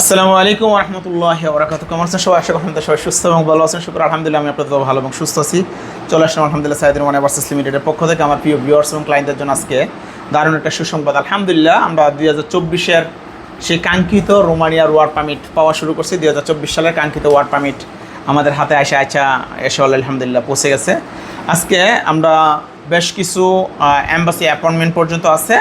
আসসালামু আলাইকুম রহমতুল্লাহ বরাকাত কেমন আছেন সবাই? আশা করি আপনাদের সবাই সুস্থ এবং ভালো আছেন। শুক্র আলহামদুলিল্লাহ, আমি আপনাদের ভালো এবং সুস্থ আছি। চলে আসলাম আলহামদুলিল্লাহ সাইদুর মানে ভার্সেস লিমিটেডের পক্ষ থেকে আমার প্রিয় ভিউয়ার্স এবং ক্লায়েন্টদের জন্য আজকে দারুণ একটা সুসংবাদ। আলহামদুলিল্লাহ, আমরা দুই হাজার চব্বিশের সেই কাঙ্ক্ষিত রোমানিয়ার ওয়ার্ড পারমিট পাওয়া শুরু করছি। দুই হাজার চব্বিশ সালের কাঙ্ক্ষিত ওয়ার্ড পারমিট আমাদের হাতে আসে আচ্ছা এসে আলহামদুলিল্লাহ পৌঁছে গেছে। আজকে আমরা বেশ কিছু অ্যাম্বাসি অ্যাপয়েন্টমেন্ট পর্যন্ত আছে।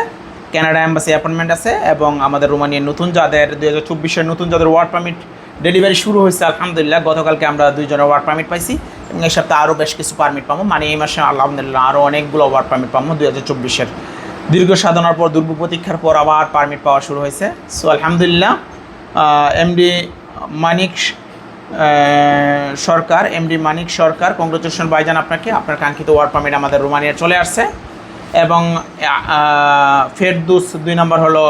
কানাডা অ্যাম্বাসি অ্যাপয়েন্টমেন্ট আছে এবং আমাদের রোমানিয়ার নতুন যাদের, দুই হাজার চব্বিশের নতুন যাদের ওয়ার্ড পারমিট ডেলিভারি শুরু হয়েছে, আলহামদুলিল্লাহ, গতকালকে আমরা দুইজনের ওয়ার্ড পারমিট পাইছি এবং এই সপ্তাহে আরও বেশ কিছু পারমিট পাবো। মানে এই মাসে আলহামদুলিল্লাহ আরও অনেকগুলো ওয়ার্ক পারমিট পাবো দুই হাজার চব্বিশের। দীর্ঘ সাধনার পর দুর্ব প্রতীক্ষার পর আবার পারমিট পাওয়া শুরু হয়েছে। সো আলহামদুলিল্লাহ MD Manik Sarkar MD Manik Sarkar congratulation বাইজান আপনাকে। আপনার কাঙ্ক্ষিত ওয়ার্ক পারমিট আমাদের রোমানিয়া চলে আসছে। এবং ফেরদুস দুই নম্বর হলো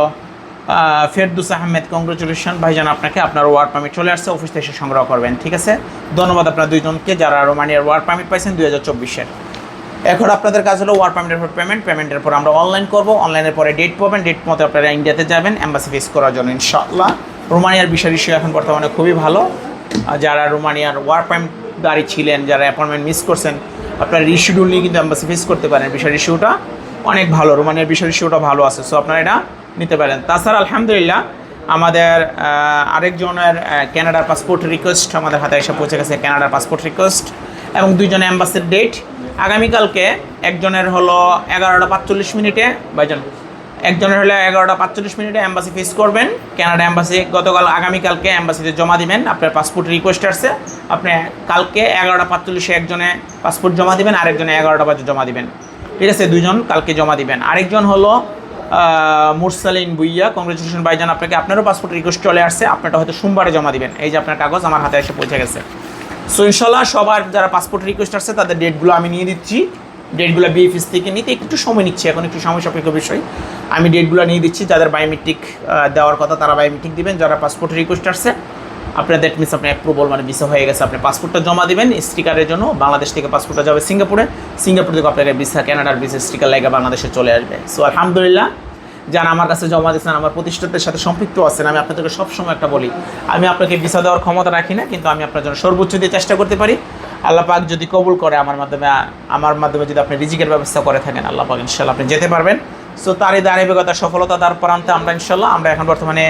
ফেরদুস আহমেদ কংগ্রেচুলেশন ভাইজান আপনাকে আপনার ওয়ার্ক পারমিট চলে আসছে অফিস থেকে সংগ্রহ করবেন, ঠিক আছে? ধন্যবাদ আপনার দুইজনকে যারা রোমানিয়ার ওয়ার্ক পারমিট পাইছেন দুই হাজার চব্বিশের। এখন আপনাদের কাজ হলো ওয়ার্ক পারমিটের পর পেমেন্ট পেমেন্টের পর আমরা অনলাইন করব অনলাইনের পরে ডেট পাবেন ডেট মতো আপনারা ইন্ডিয়াতে যাবেন অ্যাম্বাসি ফেস করার জন্য, ইনশাআল্লাহ। রোমানিয়ার বিষয় ইস্যু এখন বর্তমানে খুবই ভালো। যারা রোমানিয়ার ওয়ার্ক পারমিট দাঁড়ি ছিলেন, যারা অ্যাপয়েন্টমেন্ট মিস করছেন আপনারা রিশিডিউল নিয়ে কিন্তু অ্যাম্বাসি ফেস করতে পারেন। বিষয় ইস্যুটা অনেক ভালো, রোমানিয়ার বিষয় ইস্যুটা ভালো আছে। সো আপনারা এটা নিতে পারেন। তাছাড়া আলহামদুলিল্লাহ, আমাদের আরেকজনের ক্যানাডার পাসপোর্ট রিকোয়েস্ট আমাদের হাতে এসে পৌঁছে গেছে ক্যানাডার পাসপোর্ট রিকোয়েস্ট এবং দুইজন অ্যাম্বাসির ডেট আগামীকালকে একজনের হলো এগারোটা পাঁচচল্লিশ মিনিটে, ভাইজন? একজনের হলে এগারোটা পাঁচচল্লিশ মিনিটে অ্যাম্বাসি ফেস করবেন। কানাডা অ্যাম্বাসি গতকাল, আগামীকালকে অ্যাম্বাসিতে জমা দিবেন। আপনার পাসপোর্ট রিকোয়েস্ট আসছে। আপনি কালকে এগারোটা পাঁচচল্লিশে একজনে পাসপোর্ট জমা দিবেন, আরেকজনে এগারোটা বাজে জমা দিবেন। ঠিক আছে দুজন কালকে জমা দিবেন। আরেকজন হলো মুরসালিন বুইয়া কংগ্রেচুলেশন ভাইজান, আপনাকে আপনারও পাসপোর্ট রিকোয়েস্ট চলে আসছে। আপনারটা হয়তো সোমবারে জমা দিবেন। এই যে আপনার কাগজ, আমার হাতে এসে পৌঁছে গেছে। সো ইনশাল্লাহ সবার যারা পাসপোর্ট রিকোয়েস্ট আসছে, তাদের ডেটগুলো আমি নিয়ে দিচ্ছি। ডেটগুলো বিএফএস থেকে নিতে একটু সময় নিচ্ছে, এখন একটু সময় সাপেক্ষ বিষয়। আমি ডেটগুলো নিয়ে দিচ্ছি, যাদের বায়োমেট্রিক দেওয়ার কথা তারা বায়োমেট্রিক দিবেন, যারা পাসপোর্ট রিকোয়েস্ট আসছে। আপনার দ্যাট মিনস আপনি অ্যাপ্রুভাল মানে ভিসা হয়ে গেছে, আপনি পাসপোর্টটা জমা দেবেন স্টিকারের জন্য, বাংলাদেশ থেকে পাসপোর্টটা যাবে সিঙ্গাপুরে। সিঙ্গাপুর থেকে আপনাকে ভিসা কানাডার ভিসা স্টিকার লাগে বাংলাদেশে চলে আসবে। সো আলহামদুলিল্লাহ, যারা আমার কাছে জমা দিচ্ছেন আমার প্রতিষ্ঠানের সাথে সম্পৃক্ত আছেন, আমি আপনাদেরকে সবসময় একটা বলি, আমি আপনাকে ভিসা দেওয়ার ক্ষমতা রাখি না, কিন্তু আমি আপনার জন্য সর্বোচ্চ দিয়ে চেষ্টা করতে পারি। আল্লাহ পাক যদি কবুল করে আমার মাধ্যমে আমার মাধ্যমে যদি আপনি রিজিকের ব্যবস্থা করে থাকেন, আল্লাহ পাক ইনশাল্লাহ আপনি যেতে পারবেন। সো তারই ধারাবাহিকতা, সফলতা দ্বার প্রান্তে আমরা ইনশাল্লাহ আমরা এখন বর্তমানে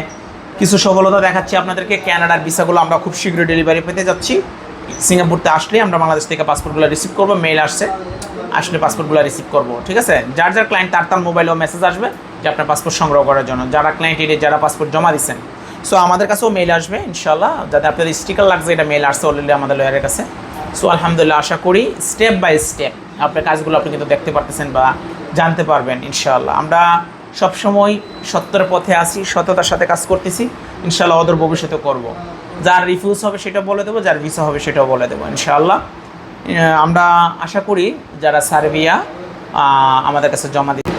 কিছু সফলতা দেখাচ্ছি আপনাদেরকে। ক্যানাডার ভিসাগুলো আমরা খুব শীঘ্রই ডেলিভারি পেতে যাচ্ছি। সিঙ্গাপুরতে আসলে আমরা বাংলাদেশ থেকে পাসপোর্টগুলো রিসিভ করব মেইল আসছে, আসলে পাসপোর্টগুলো রিসিভ করব, ঠিক আছে? যার যার ক্লায়েন্ট তার তার মোবাইলেও মেসেজ আসবে যে আপনার পাসপোর্ট সংগ্রহ করার জন্য। যারা ক্লায়েন্ট এরিয়া যারা পাসপোর্ট জমা দিচ্ছেন সো আমাদের কাছেও মেইল আসবে ইনশাল্লাহ যাতে আপনার স্টিকার লাগছে, এটা মেইল আসছে অলরেডি আমাদের লয়ারের কাছে। সো আলহামদুলিল্লাহ আশা করি স্টেপ বাই স্টেপ আপনার কাজগুলো আপনি কিন্তু দেখতে পারতেছেন বা জানতে পারবেন, ইনশাআল্লাহ। আমরা সবসময় সত্যের পথে আসি সততার সাথে কাজ করতেছি, ইনশাআল্লাহ অদূর ভবিষ্যতে করব। যার রিফিউজ হবে সেটা বলে দেবো, যার ভিসা হবে সেটাও বলে দেবো, ইনশাআল্লাহ। আমরা আশা করি যারা সার্বিয়া আমাদের কাছে জমা দিতে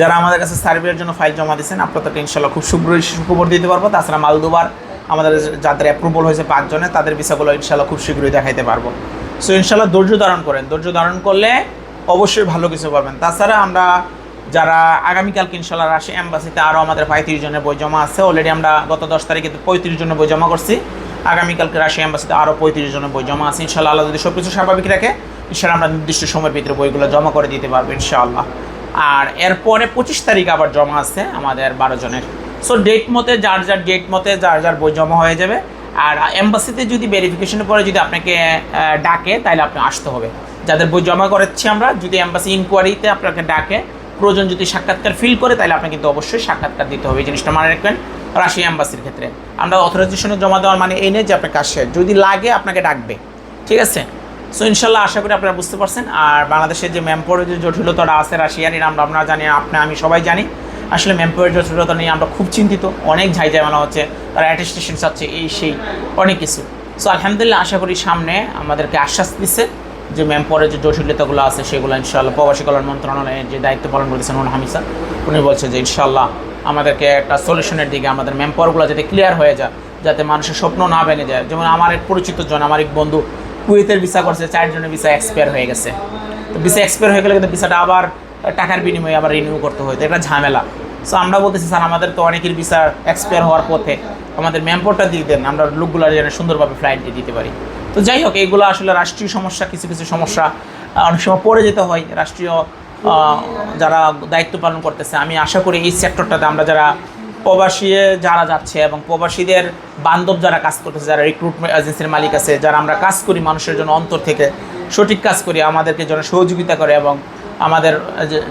যারা আমাদের কাছে সার্ভিয়ার জন্য ফাইল জমা দিয়েছেন, আপনাদেরকে ইনশাল্লাহ খুব শীঘ্রই সুখবর দিতে পারব। তাছাড়া মালদুবার আমাদের যাদের অ্যাপ্রুভাল হয়েছে পাঁচজনে, তাদের ভিসাগুলো ইনশাল্লাহ খুব শীঘ্রই দেখাইতে পারব। সো ইনশাল্লাহ ধৈর্য ধারণ করেন। ধৈর্য ধারণ করলে অবশ্যই ভালো কিছু পাবেন। তাছাড়া আমরা যারা আগামীকালকে ইনশাল্লাহ রাশি অ্যাম্বাসিতে আরও আমাদের পঁয়ত্রিশ জনের বই জমা আছে অলরেডি আমরা গত দশ তারিখে পঁয়ত্রিশ জনের বই জমা করছি। আগামীকালকে রাশি অ্যাম্বাসিতে আরও পঁয়ত্রিশ জনের বই জমা আছে। ইনশাল্লাহ আল্লাহ যদি সব কিছু স্বাভাবিক রাখে ইনশাল্লাহ আমরা নির্দিষ্ট সময়ের ভিতরে বইগুলো জমা করে দিতে পারব ইনশাআল্লাহ। আর এরপরে পঁচিশ তারিখ আবার জমা আছে আমাদের বারো জনের। সো ডেট মতে যার যার ডেট মতে যার যার বই জমা হয়ে যাবে। আর এম্বাসিতে যদি ভেরিফিকেশনের পরে যদি আপনাকে ডাকে তাহলে আপনি আসতে হবে। যাদের বই জমা করাচ্ছি আমরা, যদি এম্বাসি ইনকোয়ারিতে আপনাকে ডাকে, প্রয়োজন যদি সাক্ষাৎকার ফিল করে তাহলে আপনাকে কিন্তু অবশ্যই সাক্ষাৎকার দিতে হবে। এই জিনিসটা মনে রাখবেন রাশিয়া এম্বাসির ক্ষেত্রে। আমরা অথরাইজেশনে জমা দেওয়ার মানে এই নেই যে আপনার কাজ যদি লাগে, আপনাকে ডাকবে। ঠিক আছে? সো ইনশাল্লাহ আশা করি আপনারা বুঝতে পারছেন। আর বাংলাদেশের যে ম্যাম্পোরের যে জটিলতাটা আছে রাশিয়ার, এর আমরা আমরা জানি আপনি আমি সবাই জানি। আসলে ম্যাম্পোরের জটিলতা নিয়ে আমরা খুব চিন্তিত। অনেক ঝাই ঝামেলা হচ্ছে, তারা অ্যাটেস্টেশন চাচ্ছে এই সেই, অনেক কিছু। সো আলহামদুলিল্লাহ, আশা করি সামনে আমাদেরকে আশ্বাস দিচ্ছে যে ম্যাম্পোরের যে জটিলতাগুলো আছে, সেগুলো ইনশাল্লাহ প্রবাসী কল্যাণ মন্ত্রণালয়ের যে দায়িত্ব পালন করেছেন উনি হামিসা উনি বলছে যে ইনশাল্লাহ আমাদেরকে একটা সলিউশনের দিকে আমাদের ম্যাম্পাওয়ারগুলো যাতে ক্লিয়ার হয়ে যায়, যাতে মানুষের স্বপ্ন না ভেঙে যায়। যেমন আমার এক পরিচিত জন, আমার এক বন্ধু কুয়েতের ভিসা করছে, চারজনের ভিসা এক্সপায়ার হয়ে গেছে। তো ভিসা এক্সপায়ার হয়ে গেলে কিন্তু ভিসাটা আবার টাকার বিনিময়ে আবার রিনিউ করতে হয়। এটা ঝামেলা। সো আমরা বলতেছি, স্যার, আমাদের তো অনেকের ভিসা এক্সপায়ার হওয়ার পথে আমাদের ম্যাম্পোর্টটা দিয়ে দেন, আমরা লোকগুলো যেন সুন্দরভাবে ফ্লাইট দিয়ে দিতে পারি। তো যাই হোক, এগুলো আসলে রাষ্ট্রীয় সমস্যা, কিছু কিছু সমস্যা অনেক সময় পড়ে যেতে হয়। রাষ্ট্রীয় যারা দায়িত্ব পালন করতেছে, আমি আশা করি এই সেক্টরটাতে আমরা যারা প্রবাসী, যারা যাচ্ছে এবং প্রবাসীদের বান্ধব যারা কাজ করতেছে, যারা রিক্রুটমেন্ট এজেন্সির মালিক আছে, যারা আমরা কাজ করি মানুষের জন্য অন্তর থেকে, সঠিক কাজ করি, আমাদেরকে যেন সহযোগিতা করে এবং আমাদের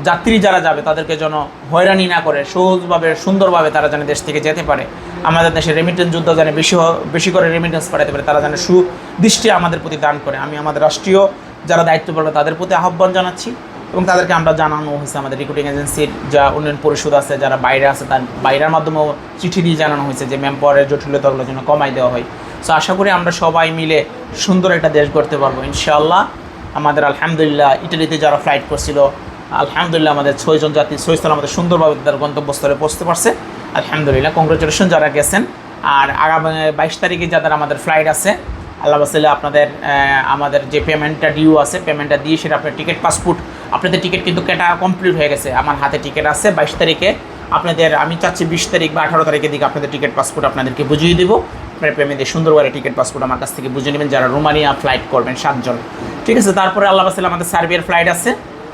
যাত্রী যারা যাবে, তাদেরকে যেন হয়রানি না করে, সহজভাবে, সুন্দরভাবে তারা যেন দেশ থেকে যেতে পারে। আমাদের দেশে রেমিটেন্স যুদ্ধ যেন বেশি বেশি করে রেমিটেন্স পাঠাতে পারে, তারা যেন সুদৃষ্টি আমাদের প্রতি দান করে। আমি আমাদের রাষ্ট্রীয় যারা দায়িত্ব পালবে তাদের প্রতি আহ্বান জানাচ্ছি এবং তাদেরকে আমরা জানানো হয়েছে আমাদের রিক্রুটিং এজেন্সির যা উন্নয়ন পরিষদ আছে, যারা বাইরে আছে, তার বাইরের মাধ্যমেও চিঠি দিয়ে জানানো হয়েছে যে ম্যাম পরের জটিলতাগুলো যেন কমাই দেওয়া হয়। সো আশা করি আমরা সবাই মিলে সুন্দর একটা দেশ গড়তে পারব, ইনশাআল্লাহ। আমাদের আলহামদুলিল্লাহ ইটালিতে যারা ফ্লাইট করছিল, আলহামদুলিল্লাহ আমাদের ছয়জন যাত্রী ছয়স্থল আমাদের সুন্দরভাবে তাদের গন্তব্যস্থলে পৌঁছতে পারছে। আলহামদুলিল্লাহ কংগ্রেচুলেশন যারা গেছেন। আর আগামী বাইশ তারিখে যাদের আমাদের ফ্লাইট আছে, আল্লাহ বাসালে আপনাদের আমাদের যে পেমেন্টটা ডিউ আছে পেমেন্টটা দিয়ে সেটা আপনার টিকিট পাসপোর্ট আপনাদের টিকিট কিন্তু কেটা কমপ্লিট হয়ে গেছে। আমার হাতে টিকিট আছে, বাইশ তারিখে আপনাদের, আমি চাচ্ছি বিশ তারিখ বা আঠারো তারিখের দিকে আপনাদের টিকিট পাসপোর্ট আপনাদেরকে বুঝিয়ে দেবো। আপনার পেমেন্টে সুন্দর করে টিকিট পাসপোর্ট আমার কাছ থেকে বুঝে নেবেন যারা রোমানিয়া ফ্লাইট করবেন সাতজন। ঠিক আছে, তারপরে আল্লাহ বাসালে আমাদের সার্বিয়ার ফ্লাইট আছে।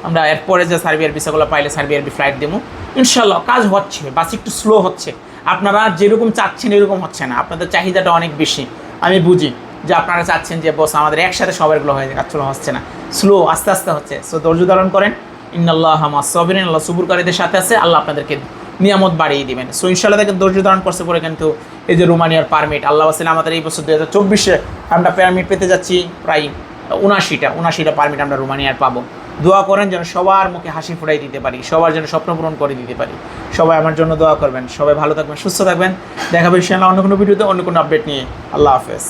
আমরা এরপরে যে সার্বিয়ার ভিসাগুলো পাইলে সার্বিয়ার ফ্লাইট দেবো। ইনশাল্লাহ কাজ হচ্ছে বাস একটু স্লো হচ্ছে। আপনারা যেরকম চাচ্ছেন এরকম হচ্ছে না। আপনাদের চাহিদাটা অনেক বেশি। আমি বুঝি যে আপনারা চাচ্ছেন যে, বস, আমাদের একসাথে সবাইগুলো হয়ে আসলে হচ্ছে না। স্লো আস্তে আস্তে হচ্ছে। সো ধৈর্য ধারণ করেন। ইন্নাল্লাহ হামাস সবিন আল্লাহ সুবুরকারীদের সাথে আছে। আল্লাহ আপনাদেরকে নিয়ামত বাড়িয়ে দিবেন। সো ইনশাল্লাহ দেখেন ধৈর্য ধারণ করছে পরে কিন্তু এই যে রোমানিয়ার পারমিট আল্লাহ আসলে আমাদের এই বছর দু হাজার চব্বিশে আমরা পারমিট পেতে যাচ্ছি প্রায় উনাশিটা উনাশিটা পারমিট আমরা রোমানিয়ার পাবো। দোয়া করেন যেন সবার মুখে হাসি ফুটাই দিতে পারি, সবার যেন স্বপ্ন পূরণ করে দিতে পারি। সবাই আমার জন্য দোয়া করবেন, সবাই ভালো থাকবেন, সুস্থ থাকবেন। দেখাবে ইনশাআল্লাহ অন্য কোনো ভিডিওতে, অন্য কোনো আপডেট নিয়ে। আল্লাহ হাফেজ।